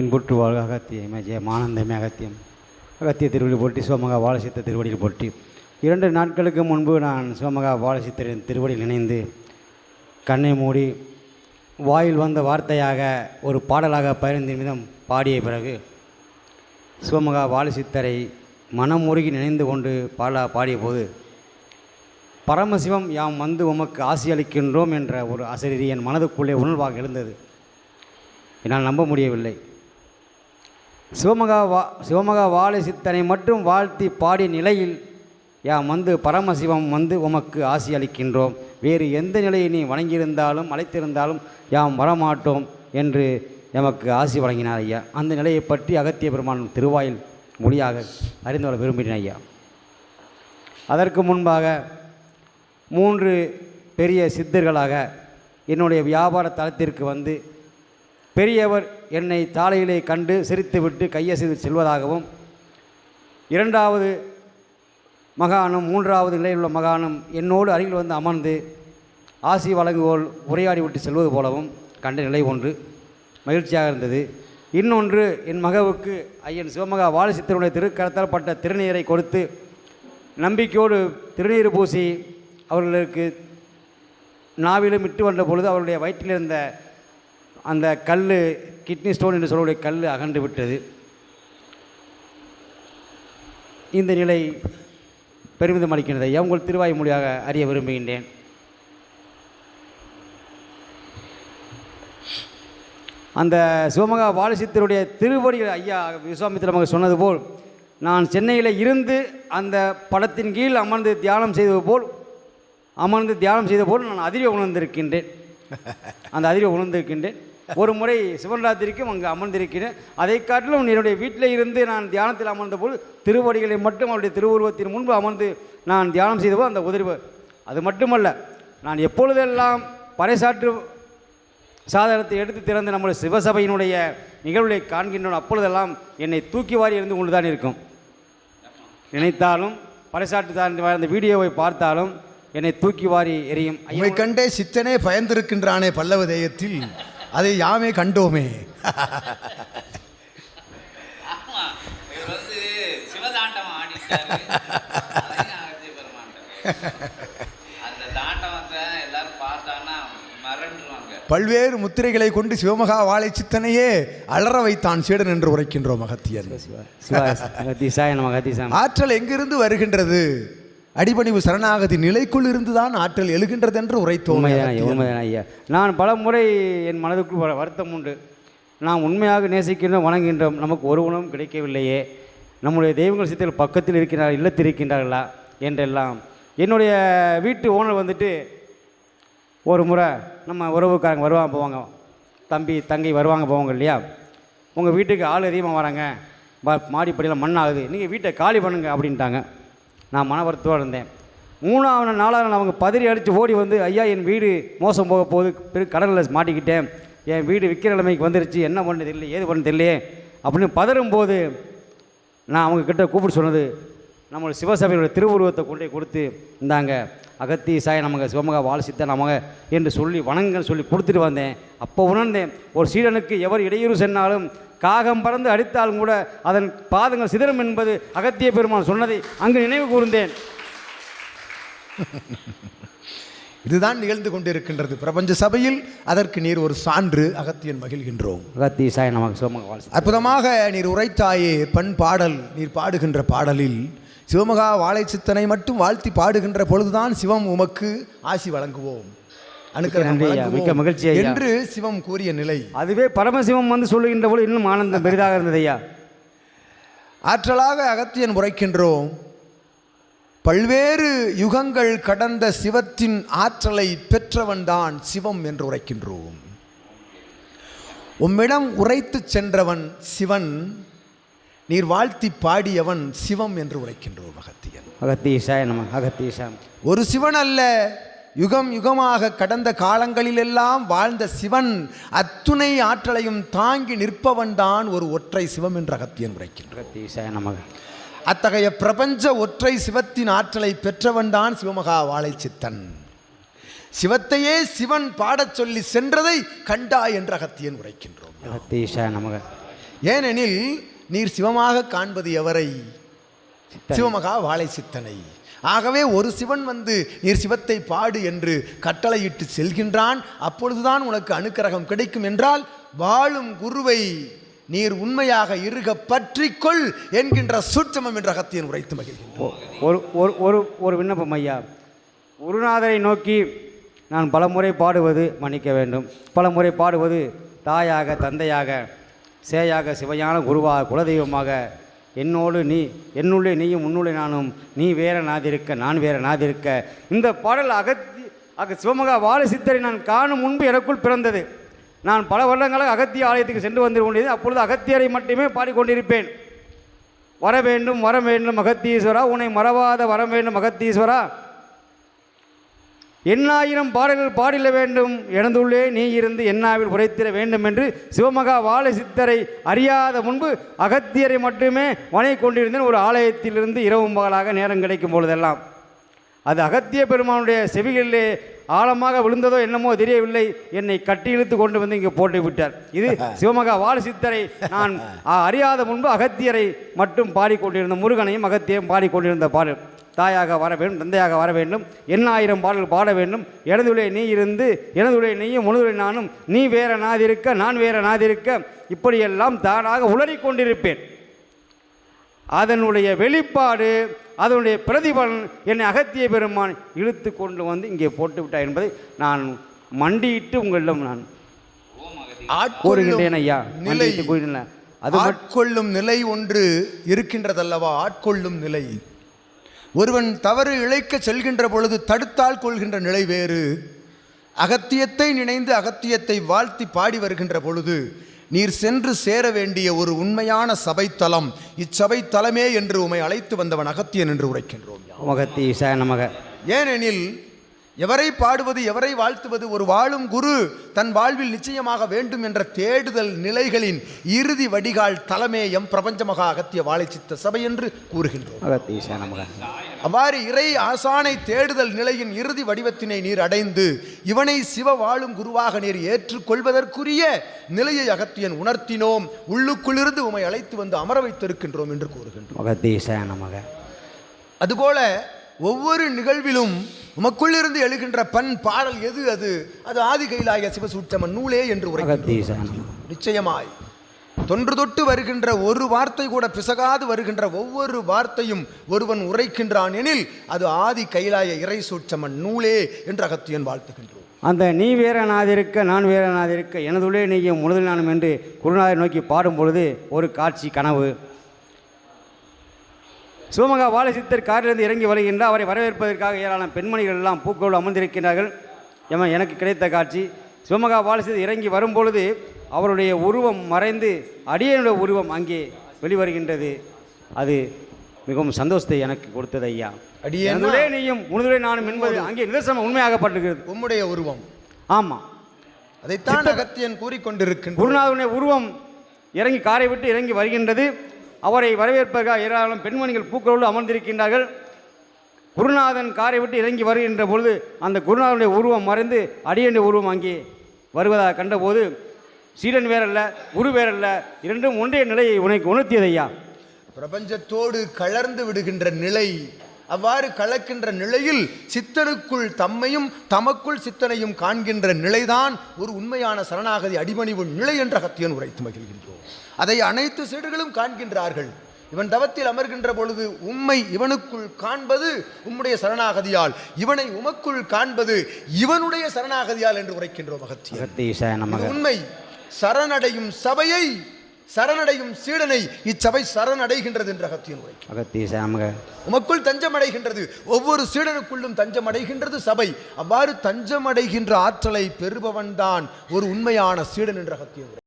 இன்புற்று வாழ்க அகத்தியம் ஜெயம் ஆனந்தமே அகத்தியம். அகத்திய திருவடி போட்டி சிவமகா வாழசித்த திருவடியில் போட்டி இரண்டு நாட்களுக்கு முன்பு நான் சிவமகா வாழசித்தரின் திருவடியில் இணைந்து கண்ணை மூடி வாயில் வந்த வார்த்தையாக ஒரு பாடலாக பதினைந்து நிமிடம் பாடிய பிறகு சிவமகா வாழசித்தரை மனமுருகி நினைந்து கொண்டு பாடா பாடிய போது பரமசிவம் யாம் வந்து உமக்கு ஆசி அளிக்கின்றோம் என்ற ஒரு ஆசிரியர் என் மனதுக்குள்ளே உணர்வாக எழுந்தது. என்னால் நம்ப முடியவில்லை. சிவமகா வா சிவமகா வாழை சித்தனை மட்டும் வாழ்த்தி பாடிய நிலையில் யாம் வந்து பரமசிவம் வந்து உமக்கு ஆசி அளிக்கின்றோம். வேறு எந்த நிலையை நீ வணங்கியிருந்தாலும் அழைத்திருந்தாலும் யாம் வரமாட்டோம் என்று எமக்கு ஆசி வழங்கினார் ஐயா. அந்த நிலையை பற்றி அகத்திய பெருமான் திருவாயில் மொழியாக அறிந்து கொள்ள விரும்பினேன் ஐயா. அதற்கு முன்பாக மூன்று பெரிய சித்தர்களாக என்னுடைய வியாபார தளத்திற்கு வந்து பெரியவர் என்னை சாலையிலே கண்டு சிரித்துவிட்டு கையசைத்து செல்வதாகவும் இரண்டாவது மகாணம் மூன்றாவது நிலையில் உள்ள மகாணம் என்னோடு அருகில் வந்து அமர்ந்து ஆசி வழங்குவோல் உரையாடி விட்டு செல்வது போலவும் கண்ட நிலை ஒன்று மகிழ்ச்சியாக இருந்தது. இன்னொன்று என் மகவுக்கு ஐயன் சிவமகா வாலசித்தருடைய திருக்கரத்தால் பட்ட திருநீரை கொடுத்து நம்பிக்கையோடு திருநீர் பூசி அவர்களுக்கு நாவிலும் இட்டு வந்த பொழுது அவருடைய வயிற்றில் இருந்த அந்த கல் கிட்னி ஸ்டோன் என்று சொல்லக்கூடிய கல் அகன்று விட்டது. இந்த நிலை பெருமிதம் அளிக்கின்றது ஐயா உங்கள் திருவாய் மொழியாக அறிய விரும்புகின்றேன். அந்த சிவமகா பாலசித்தருடைய திருவடிகள் ஐயா விஸ்வாமித்திர மகன் சொன்னது போல் நான் சென்னையில் இருந்து அந்த படத்தின் கீழ் அமர்ந்து தியானம் செய்தது போல் அமர்ந்து தியானம் செய்த போல் நான் அதிர்வை உணர்ந்திருக்கின்றேன். அந்த அதிர்வை உணர்ந்திருக்கின்றேன். ஒரு முறை சிவன்ராத்திரிக்கும் அங்கு அமர்ந்திருக்கிறேன். அதை காட்டிலும் என்னுடைய வீட்டில் இருந்து நான் தியானத்தில் அமர்ந்த போது திருவடிகளை மட்டும் அவருடைய திருவுருவத்தின் முன்பு அமர்ந்து நான் தியானம் செய்தபோது அந்த உதவி அது மட்டுமல்ல நான் எப்பொழுதெல்லாம் பறைசாற்று சாதனத்தை எடுத்து திறந்து நம்முடைய சிவசபையினுடைய நிகழ்வுகளை காண்கின்றோம் அப்பொழுதெல்லாம் என்னை தூக்கி வாரி இருந்து கொண்டு தான் இருக்கும். நினைத்தாலும் பறைசாற்று சார்ந்த அந்த வீடியோவை பார்த்தாலும் என்னை தூக்கி வாரி எரியும் ஐயா, கண்டே சித்தனே பயந்திருக்கின்றானே பல்லவ தேயத்தில். அதை யாமே கண்டோமே பல்வேறு முத்திரைகளை கொண்டு சிவமகா வாழை சித்தனையே அலற வைத்தான் சீடன் என்று உரைக்கின்றோம் அகத்தீசாயம் ஆற்றல் எங்கிருந்து வருகின்றது அடிபணிவு சரணாகதி நிலைக்குள் இருந்துதான் ஆற்றல் எழுகின்றது என்று உரைத்தோம் ஐயா நான் பல முறை என் மனதுக்குள் வருத்தம் உண்டு. நாம் உண்மையாக நேசிக்கின்றோம் வணங்குகின்றோம். நமக்கு ஒரு உணவும் கிடைக்கவில்லையே. நம்முடைய தெய்வங்கள் சித்தர்கள் பக்கத்தில் இருக்கிறார் இல்லத்தில் இருக்கின்றார்களா என்றெல்லாம். என்னுடைய வீட்டு ஓனர் வந்துட்டு ஒரு முறை நம்ம உறவுக்காரங்க வருவாங்க போவாங்க. தம்பி தங்கை வருவாங்க போவாங்க இல்லையா? உங்கள் வீட்டுக்கு ஆள் அதிகமாக வராங்க. ப மாடிப்படியில் மண் ஆகுது. நீங்கள் வீட்டை காலி பண்ணுங்க அப்படின்ட்டாங்க. நான் மன இருந்தேன். மூணாவது நாலாவது நான் அவங்க பதறி அடித்து ஓடி வந்து ஐயா என் வீடு மோசம் போக போகுது. பெரு கடலில் மாட்டிக்கிட்டேன். என் வீடு விற்கிற நிலைமைக்கு வந்துருச்சு. என்ன பண்ணது தெரியல ஏது பண்ண தெரியலையே. அப்படின்னு பதறும்போது நான் அவங்கக்கிட்ட கூப்பிட்டு சொன்னது நம்ம சிவசபையோட திருவுருவத்தை கொண்டே கொடுத்து இந்தாங்க. அகத்தி சாய் நமக்கு சிவமகா வாழ்சித்த நமக என்று சொல்லி வணங்கன்னு சொல்லி கொடுத்துட்டு வந்தேன். அப்போ உணர்ந்தேன் ஒரு சீடனுக்கு எவர் இடையூறு சென்றாலும் காகம் பறந்து அடித்தாலும் கூட அதன் பாதங்கள் சிதறும் என்பது அகத்திய பெருமான் சொன்னதை அங்கு நினைவு கூர்ந்தேன். இதுதான் நிகழ்ந்து கொண்டிருக்கின்றது. பிரபஞ்ச சபையில் அதற்கு நீர் ஒரு சான்று அகத்தியன் மகிழ்கின்றோம். அகத்தி சாய நமக்கு அற்புதமாக நீர் உரைத்தாயே பண் பாடல் நீர் பாடுகின்ற பாடலில். சிவமகா வாழை சித்தனை மட்டும் வாழ்த்தி பாடுகின்ற பொழுதுதான் சிவம் உமக்கு ஆசி வழங்குவோம். ஐயா. மிக்க மகிழ்ச்சி. என்று சிவம் கூறிய நிலை. அதுவே பரமசிவம் வந்து சொல்லுகின்ற போது இன்னும் ஆனந்தம் பெரிதாக இருந்தது ஐயா. ஆற்றலாக அகத்தியன் உரைக்கின்றோம். பல்வேறு யுகங்கள் கடந்த சிவத்தின் ஆற்றலை பெற்றவன்தான் சிவம் என்று உரைக்கின்றோம். உம்மிடம் உரைத்துச் சென்றவன் சிவன் நீர் வாழ்த்தி பாடியவன் சிவம் என்று உரைக்கின்றோம் அகத்தியன். அகத்தி சாய நம அகத்தி சாயம் ஒரு சிவன் அல்ல யுகம் யுகமாக கடந்த காலங்களிலெல்லாம் வாழ்ந்த சிவன் அத்துணை ஆற்றலையும் தாங்கி நிற்பவன்தான் ஒரு ஒற்றை சிவம் என்று அகத்தியன் உரைக்கின்றான் நமக. அத்தகைய பிரபஞ்ச ஒற்றை சிவத்தின் ஆற்றலை பெற்றவன்தான் சிவமகா வாழை சித்தன் சிவத்தையே சிவன் பாடச் சொல்லி சென்றதை கண்டாய் என்று அகத்தியன் உரைக்கின்றோம். நமக. ஏனெனில் நீர் சிவமாக காண்பது எவரை. சிவமகா வாழை சித்தனை ஆகவே ஒரு சிவன் வந்து நீர் சிவத்தை பாடு என்று கட்டளையிட்டு செல்கின்றான். அப்பொழுதுதான் உனக்கு அனுக்கிரகம் கிடைக்கும் என்றால் வாழும் குருவை நீர் உண்மையாக இருக பற்றிக்கொள் என்கின்ற சூட்சமம் என்ற அகத்தியன் உரைத்து மகிழ்கின்றான். ஒரு ஒரு ஒரு ஒரு விண்ணப்பம் ஐயா. குருநாதரை நோக்கி நான் பலமுறை பாடுவது மன்னிக்க வேண்டும். பலமுறை பாடுவது தாயாக தந்தையாக சேயாக சிவையான குருவாக குலதெய்வமாக என்னோடு நீ என்னுள்ளே நீயும் உன்னுள்ளே நானும் நீ வேற நாதிருக்க நான் வேற நாதிருக்க. இந்த பாடல் அகத்தி அக சிவமகா வாழ சித்தரை நான் காணும் முன்பு எனக்குள் பிறந்தது. நான் பல வருடங்களாக அகத்திய ஆலயத்துக்கு சென்று வந்து கொண்டிருந்தேன் அப்பொழுது அகத்தியரை மட்டுமே பாடிக்கொண்டிருப்பேன். வர வேண்டும் வர வேண்டும் அகத்தீஸ்வரா உன்னை மறவாத வர வேண்டும் அகத்தீஸ்வரா. எண்ணாயிரம் பாடல்கள் பாடிட வேண்டும். எனந்துள்ளே நீ இருந்து எண்ணாவில் உரைத்திட வேண்டும் என்று சிவமகா வாழை சித்தரை அறியாத முன்பு அகத்தியரை மட்டுமே வனை கொண்டிருந்தேன். ஒரு ஆலயத்திலிருந்து இரவும் பகலாக நேரம் கிடைக்கும் பொழுதெல்லாம். அது அகத்திய பெருமானுடைய செவிகளிலே ஆழமாக விழுந்ததோ என்னமோ தெரியவில்லை. என்னை கட்டி இழுத்து கொண்டு வந்து இங்கே போட்டு விட்டார். இது சிவமகா வாழ சித்தரை நான் அறியாத முன்பு அகத்தியரை மட்டும் பாடிக்கொண்டிருந்த முருகனையும் அகத்தியம் பாடிக்கொண்டிருந்த பாடல். தாயாக வர வேண்டும் தந்தையாக வர வேண்டும். எண்ணாயிரம் பாடல் பாட வேண்டும். எனதுளே நீ இருந்து எனதுளே நீயும் முழுதுளே நானும். நீ வேற நாதிருக்க நான் வேற நாதிருக்க இப்படியெல்லாம் தானாக உளறிக் கொண்டிருப்பேன் அதனுடைய வெளிப்பாடு அதனுடைய பிரதிபலன் என்னை அகத்திய பெருமான் இழுத்து கொண்டு வந்து இங்கே போட்டு விட்டார் என்பதை நான் மண்டியிட்டு உங்களிடம் நான் கூறுகின்றேன் ஐயா. மண்டியிட்டு கூறுகின்றேன் அது ஆட்கொள்ளும் நிலை ஒன்று இருக்கின்றதல்லவா? ஆட்கொள்ளும் நிலை. ஒருவன் தவறு இழைக்க செல்கின்ற பொழுது தடுத்தால் கொள்கின்ற நிலை வேறு. அகத்தியத்தை நினைந்து அகத்தியத்தை வாழ்த்தி பாடி வருகின்ற பொழுது நீர் சென்று சேர வேண்டிய ஒரு உண்மையான சபைத்தலம் இச்சபை தலமே என்று உமை அழைத்து வந்தவன் அகத்தியன் என்று உரைக்கின்றோம். மகத்தி ஈசா நமக. ஏனெனில் எவரை பாடுவது எவரை வாழ்த்துவது ஒரு வாழும் குரு தன் வாழ்வில் நிச்சயமாக வேண்டும் என்ற தேடுதல் நிலைகளின் இறுதி வடிகால் தலைமேயம் பிரபஞ்சமகா அகத்திய வாழைச்சித்த சபை என்று கூறுகின்றோம். அவ்வாறு இறை ஆசானை தேடுதல் நிலையின் இறுதி வடிவத்தினை நீர் அடைந்து இவனை சிவ வாழும் குருவாக நீர் ஏற்றுக்கொள்வதற்குரிய நிலையை அகத்தியன் உணர்த்தினோம். உள்ளுக்குள்ளிருந்து உமை அழைத்து வந்து அமர வைத்திருக்கின்றோம் என்று கூறுகின்றோம். அதுபோல ஒவ்வொரு நிகழ்விலும் உமக்குள்ளிருந்து எழுகின்ற பண் பாடல் எது அது? அது ஆதி கைலாய சிவசூட்சம நூலே என்று நமக நிச்சயமாய். தொன்று தொட்டு வருகின்ற ஒரு வார்த்தை கூட பிசகாது வருகின்ற ஒவ்வொரு வார்த்தையும் ஒருவன் உரைக்கின்றான் எனில் அது ஆதி கைலாய இறை சூட்சமன் நூலே என்று அகத்தியன் வாழ்த்துகின்றோம். அந்த நீ வேற நாதிருக்க நான் வேற நாதிருக்க எனதுள்ளே நீயும் முழுதில் நானும் என்று குருநாதரை நோக்கி பாடும் பொழுது ஒரு காட்சி கனவு. சிவமகா வாழை சித்தர் காரிலிருந்து இறங்கி வருகின்றார் அவரை வரவேற்பதற்காக ஏராளமான பெண்மணிகள் எல்லாம் பூக்களோடு அமர்ந்திருக்கிறார்கள் எம எனக்கு கிடைத்த காட்சி. சிவமகா வாழை சித்தர் இறங்கி வரும்பொழுது அவருடைய உருவம் மறைந்து அடியனுடைய உருவம் அங்கே வெளிவருகின்றது. அது மிகவும் சந்தோஷத்தை எனக்கு கொடுத்தது ஐயா? எனதுள்ளே நீயும் முழுதுலே நானும் என்பது அங்கே நிதர்சனம் உண்மையாகப்பட்டிருக்கிறது. உம்முடைய உருவம். ஆமாம் அதைத்தான் அகத்தியன் கூறிக்கொண்டிருக்கின்ற குருநாதனுடைய உருவம் இறங்கி காரை விட்டு இறங்கி வருகின்றது. அவரை வரவேற்பதற்காக ஏராளம் பெண்மணிகள் பூக்களோடு அமர்ந்திருக்கின்றார்கள். குருநாதன் காரை விட்டு இறங்கி வருகின்ற பொழுது அந்த குருநாதனுடைய உருவம் மறைந்து அடியனுடைய உருவம் அங்கே வருவதாக கண்டபோது சீடன் வேறல்ல குரு வேறல்ல இரண்டும் ஒன்றிய நிலையை உனக்கு உணர்த்தியதையா? பிரபஞ்சத்தோடு கலர்ந்து விடுகின்ற நிலை அவ்வாறு கலக்கின்ற நிலையில் சித்தனுக்குள் தம்மையும் தமக்குள் சித்தனையும் காண்கின்ற நிலைதான் ஒரு உண்மையான சரணாகதி அடிமணிவு நிலை என்ற அகத்தியன் உரைத்து மகிழ்கின்றோம். அதை அனைத்து சீடர்களும் காண்கின்றார்கள். இவன் தவத்தில் அமர்கின்ற பொழுது உம்மை இவனுக்குள் காண்பது உம்முடைய சரணாகதியால் இவனை உமக்குள் காண்பது இவனுடைய சரணாகதியால் என்று உரைக்கின்றோம் அகத்தியன். உண்மை. சரணடையும் சபையை சரணடையும் சீடனை இச்சபை சரணடைகின்றது என்று அகத்தியன் உரை அகத்தீஷ நமக உமக்குள் தஞ்சமடைகின்றது. ஒவ்வொரு சீடனுக்குள்ளும் தஞ்சமடைகின்றது சபை. அவ்வாறு தஞ்சமடைகின்ற ஆற்றலை பெறுபவன்தான் ஒரு உண்மையான சீடன் என்ற அகத்தியன் உரை.